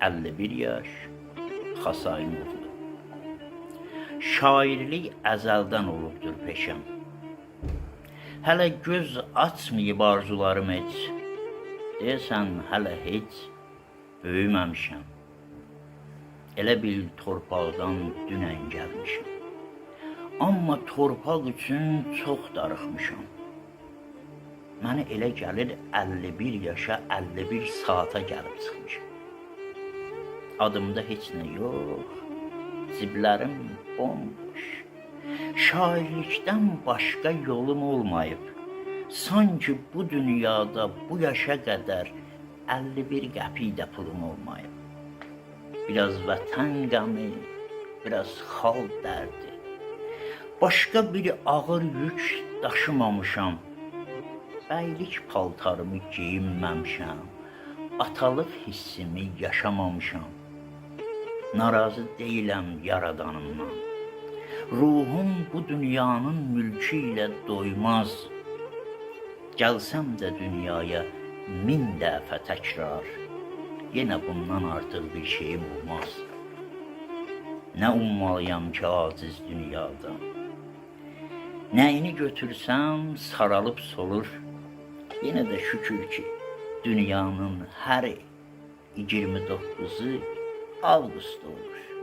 51 yaş, Xasayin oğlu. Şairlik əzəldən olubdur peşəm. Hələ göz açmayıb arzularım heç. Deyəsən hələ heç böyüməmişəm. Elə bil torpaqdan dünən gəlmişəm. Amma torpaq üçün çox darıxmışam. Mənə elə gəlir 51 yaşa, 51 saata gəlib çıxmışam. Adımda heç nə yox. Ciblərim bomboş. Şairlikdən başqa yolum olmayıb. Sanki bu dünyada bu yaşa qədər 51 qəpik də pulum olmayıb. Biraz vətən qəmi, biraz xalq dərdi. Başqa bir ağır yük daşımamışam. Bəylik paltarımı geyinməmişəm. Atalıq hissimi yaşamamışam. Narazı deyiləm yaradanımdan. Ruhum bu dünyanın mülkü ilə doymaz. Gəlsəm də dünyaya min dəfə təkrar. Yenə bundan artıq bir şeyim olmaz. Nə ummalıyam ki aciz dünyada. Nəyini götürsəm saralıb solur. Yenə də şükür ki dünyanın hər 29-u avqust olur.